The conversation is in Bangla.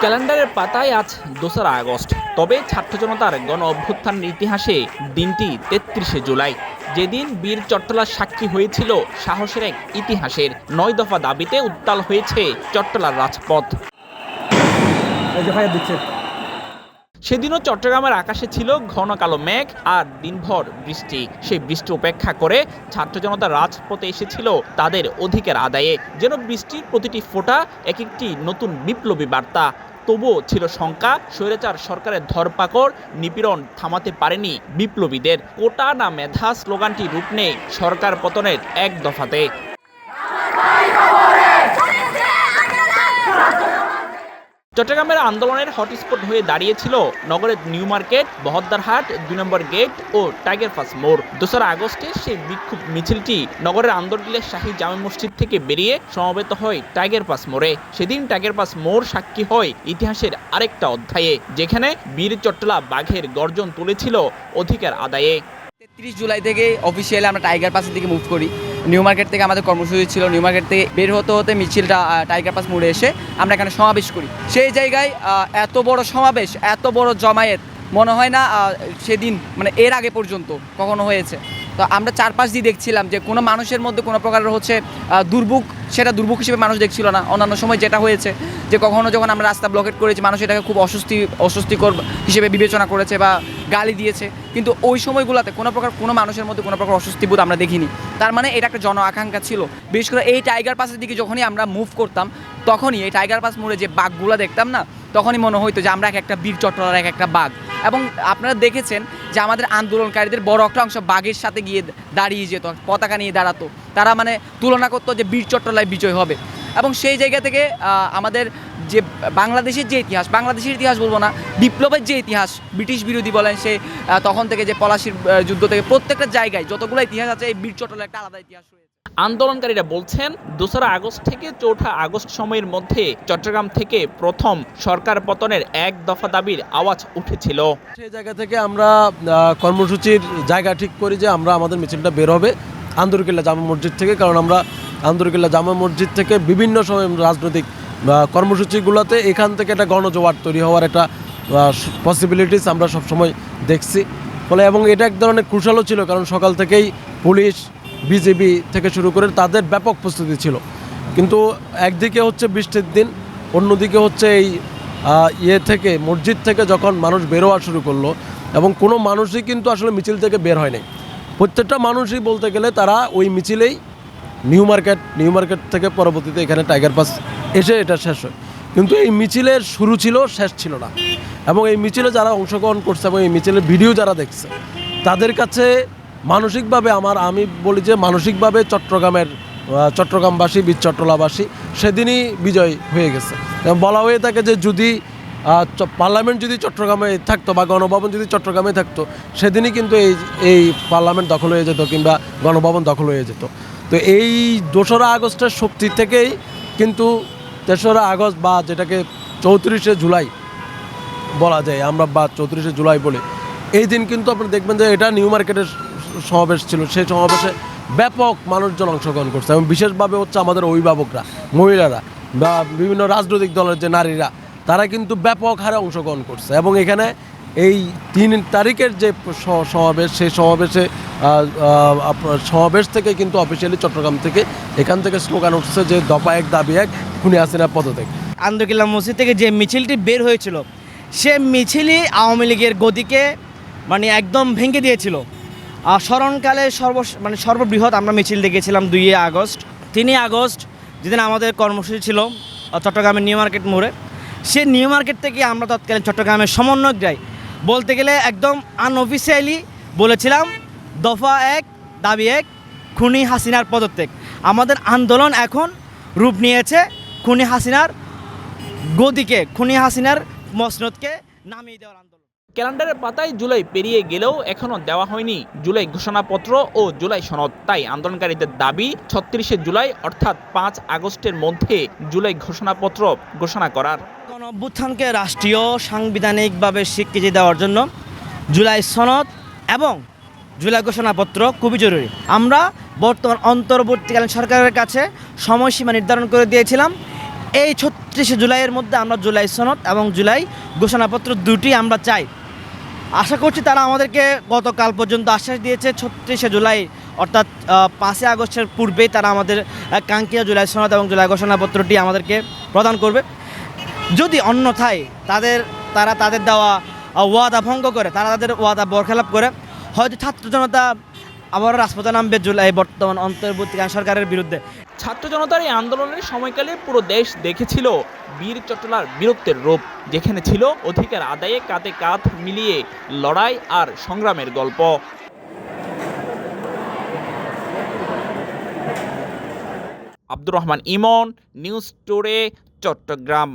ক্যালেন্ডারের পাতায় আজ দোসরা আগস্ট। তবে ছাত্র জনতার গণ অভ্যুত্থানের ইতিহাসে দিনটি তেত্রিশে জুলাই। যেদিন বীর চট্টলার সাক্ষী হয়েছিল সাহসের এক ইতিহাসের। নয় দফা দাবিতে উত্তাল হয়েছে চট্টলার রাজপথ এই যে ভাইয়া দিচ্ছে সেদিনও চট্টগ্রামের আকাশে ছিল ঘন কালো মেঘ আর দিনভর বৃষ্টি। সেই বৃষ্টি উপেক্ষা করে ছাত্র জনতা রাজপথে এসেছিল তাদের অধিকার আদায়ে। যেন বৃষ্টির প্রতিটি ফোঁটা এক একটি নতুন বিপ্লবী বার্তা। তবুও ছিল শঙ্কা, স্বৈরাচার সরকারের ধরপাকড়, নিপীড়ন থামাতে পারেনি বিপ্লবীদের। কোটা না মেধা স্লোগানটি রূপ নেয় সরকার পতনের এক দফাতে। চট্টগ্রামের আন্দোলনের হটস্পট হয়ে দাঁড়িয়েছিল নগরের নিউ মার্কেট বহদ্দারহাট দুই নম্বর গেট ও টাইগার পাস মোড়। দোসরা আগস্টে সেই বিক্ষোভ মিছিলটি নগরের আন্দরদিলের শাহী জামে মসজিদ থেকে বেরিয়ে সমবেত হয় টাইগার পাস মোড়ে। সেদিন টাইগার পাস মোড় সাক্ষী হয় ইতিহাসের আরেকটা অধ্যায়ে, যেখানে বীর চট্টলা বাঘের গর্জন তুলেছিল অধিকার আদায়ে। তেত্রিশ জুলাই থেকে অফিসিয়ালি আমরা টাইগার পাসের দিকে মুভ করি। নিউ মার্কেট থেকে আমাদের কর্মসূচি ছিল, নিউ মার্কেট থেকে বের হতে হতে মিছিলটা টাইগার পাস মোড়ে এসে আমরা এখানে সমাবেশ করি। সেই জায়গায় এত বড় সমাবেশ, এত বড় জমায়েত, মনে হয় না সেদিন মানে এর আগে পর্যন্ত কখনো হয়েছে। তো আমরা চারপাশ দিয়ে দেখছিলাম যে কোনো মানুষের মধ্যে কোনো প্রকারের হচ্ছে দুর্ভোগ, সেটা দুর্ভোগ হিসেবে মানুষ দেখছিল না। অন্যান্য সময় যেটা হয়েছে যে কখনো যখন আমরা রাস্তা ব্লকেট করেছি, মানুষ এটাকে খুব অস্বস্তি, অস্বস্তিকর হিসেবে বিবেচনা করেছে বা গালি দিয়েছে। কিন্তু ওই সময়গুলোতে কোনো প্রকার, কোনো মানুষের মধ্যে কোনো প্রকার অস্বস্তিবোধ আমরা দেখিনি। তার মানে এটা একটা জন আকাঙ্ক্ষা ছিল। বিশেষ করে এই টাইগার পাসের দিকে যখনই আমরা মুভ করতাম, তখনই এই টাইগার পাস মোড়ে যে বাঘগুলো দেখতাম না তখনই মনে হইতো যে আমরা এক একটা বীর চট্টলার, এক একটা বাঘ। এবং আপনারা দেখেছেন যে আমাদের আন্দোলনকারীদের বড় একটা অংশ বাঘের সাথে গিয়ে দাঁড়িয়ে যেত, পতাকা নিয়ে দাঁড়াতো। তারা মানে তুলনা করতো যে বীর চট্টলায় বিজয় হবে। এবং সেই জায়গা থেকে আমাদের যে বাংলাদেশের যে ইতিহাস, বাংলাদেশের ইতিহাস বলব না, বিপ্লবের যে ইতিহাস, ব্রিটিশ বিরোধী বলেন সে তখন থেকে যে পলাশির যুদ্ধ থেকে প্রত্যেকটা জায়গায় যতগুলো ইতিহাস আছে, এই বীর চট্টলার একটা আলাদা ইতিহাস রয়েছে। আন্দোলনকারীরা বলছেন, দোসরা আগস্ট থেকে চৌঠা আগস্ট সময়ের মধ্যে চট্টগ্রাম থেকে প্রথম সরকার পতনের এক দফা দাবির আওয়াজ উঠেছিল। সেই জায়গা থেকে আমরা কর্মসূচির জায়গা ঠিক করি যে আমরা আমাদের মিছিলটা বের হবে আন্দরকিল্লা জামা মসজিদ থেকে, কারণ আমরা আন্দরকিল্লা জামা মসজিদ থেকে বিভিন্ন সময় রাজনৈতিক কর্মসূচিগুলোতে এখান থেকে একটা গণজোয়ার তৈরি হওয়ার একটা পসিবিলিটিস আমরা সবসময় দেখছি। ফলে এবং এটা এক ধরনের কুশলও ছিল, কারণ সকাল থেকেই পুলিশ বিজেপি থেকে শুরু করে তাদের ব্যাপক প্রস্তুতি ছিল। কিন্তু একদিকে হচ্ছে বৃষ্টির দিন, অন্যদিকে হচ্ছে এই ইয়ে থেকে, মসজিদ থেকে যখন মানুষ বেরোয়া শুরু করল এবং কোনো মানুষই কিন্তু আসলে মিছিল থেকে বের হয় নাই প্রত্যেকটা মানুষই বলতে গেলে তারা ওই মিছিলেই নিউ মার্কেট নিউ মার্কেট থেকে পরবর্তীতে এখানে টাইগার পাস এসে এটা শেষ হয়। কিন্তু এই মিছিলের শুরু ছিল, শেষ ছিল না। এবং এই মিছিলে যারা অংশগ্রহণ করছে এবং এই মিছিলের ভিডিও যারা দেখছে, তাদের কাছে মানসিকভাবে আমার, আমি বলি যে মানসিকভাবে চট্টগ্রামের চট্টগ্রামবাসী, বীর চট্টলাবাসী সেদিনই বিজয় হয়ে গেছে। বলা হয়ে থাকে যে যদি পার্লামেন্ট যদি চট্টগ্রামে থাকতো বা গণভবন যদি চট্টগ্রামে থাকতো, সেদিনই কিন্তু এই এই পার্লামেন্ট দখল হয়ে যেত কিংবা গণভবন দখল হয়ে যেত। তো এই দোসরা আগস্টের শক্তি থেকেই কিন্তু তেসরা আগস্ট বা যেটাকে চৌত্রিশে জুলাই বলা যায় আমরা, বা চৌত্রিশে জুলাই বলি, এই দিন কিন্তু আপনি দেখবেন যে এটা নিউ মার্কেটের সমাবেশ ছিল, সেই সমাবেশে ব্যাপক মানুষজন অংশগ্রহণ করছে এবং বিশেষভাবে হচ্ছে আমাদের অভিভাবকরা, মহিলারা বা বিভিন্ন রাজনৈতিক দলের যে নারীরা, তারা কিন্তু ব্যাপক হারে অংশগ্রহণ করছে এবং এখানে এই তিন তারিখের যে সমাবেশ, সেই সমাবেশে সমাবেশ থেকে কিন্তু অফিসিয়ালি চট্টগ্রাম থেকে এখান থেকে স্লোগান উঠছে যে দফা এক, দাবি এক, খুনি হাসিনা পদত্যাগ। আন্দরকিল্লা মসজিদ থেকে যে মিছিলটি বের হয়েছিল, সে মিছিলই আওয়ামী লীগের গদিকে মানে একদম ভেঙে দিয়েছিল। স্মরণকালে সর্ব মানে সর্ববৃহৎ আমরা মিছিল দেখেছিলাম দুই আগস্ট, তিনই আগস্ট যেদিন আমাদের কর্মসূচি ছিল চট্টগ্রামের নিউ মার্কেট মোড়ে। সে নিউ মার্কেট থেকে আমরা তৎকালীন চট্টগ্রামের সমন্বয়ক যাই। বলতে গেলে একদম আনঅফিসিয়ালি বলেছিলাম, দফা এক, দাবি এক, খুনি হাসিনার পদত্যাগ। আমাদের আন্দোলন এখন রূপ নিয়েছে খুনি হাসিনার গদিকে, খুনি হাসিনার মসনদকে নামিয়ে দেওয়ার আন্দোলন। ক্যালেন্ডারের পাতায় জুলাই পেরিয়ে গেলেও এখনও দেওয়া হয়নি জুলাই ঘোষণাপত্র ও জুলাই সনদ। তাই আন্দোলনকারীদের দাবি, ছত্রিশে জুলাই অর্থাৎ পাঁচ আগস্টের মধ্যে জুলাই ঘোষণাপত্র ঘোষণা করার। গণ অভ্যুত্থানকে রাষ্ট্রীয়, সাংবিধানিকভাবে স্বীকৃতি দেওয়ার জন্য জুলাই সনদ এবং জুলাই ঘোষণাপত্র খুবই জরুরি। আমরা বর্তমান অন্তর্বর্তীকালীন সরকারের কাছে সময়সীমা নির্ধারণ করে দিয়েছিলাম। এই ছত্রিশে জুলাইয়ের মধ্যে আমরা জুলাই সনদ এবং জুলাই ঘোষণাপত্র দুটি আমরা চাই। আশা করছি তারা আমাদেরকে গতকাল পর্যন্ত আশ্বাস দিয়েছে, ছত্রিশে জুলাই, অর্থাৎ পাঁচই আগস্টের পূর্বেই তারা আমাদের কাঙ্ক্ষিত জুলাই সনদ এবং জুলাই ঘোষণাপত্রটি আমাদেরকে প্রদান করবে। যদি অন্যথায় তাদের, তারা তাদের দেওয়া ওয়াদা ভঙ্গ করে, তারা তাদের ওয়াদা বরখেলাপ করে, হয়তো ছাত্র জনতা আবার রাজপথে নামবে জুলাই বর্তমান অন্তর্বর্তীকালীন সরকারের বিরুদ্ধে। ছাত্র জনতার এই আন্দোলনের সময়কালে পুরো দেশ দেখেছিল বীর চট্টলার বীরত্বের রূপ, যেখানে ছিল অধিকার আদায়ে কাঁধে কাঁধ মিলিয়ে লড়াই আর সংগ্রামের গল্প। Abdur Rahman Emon, news today, Chattogram.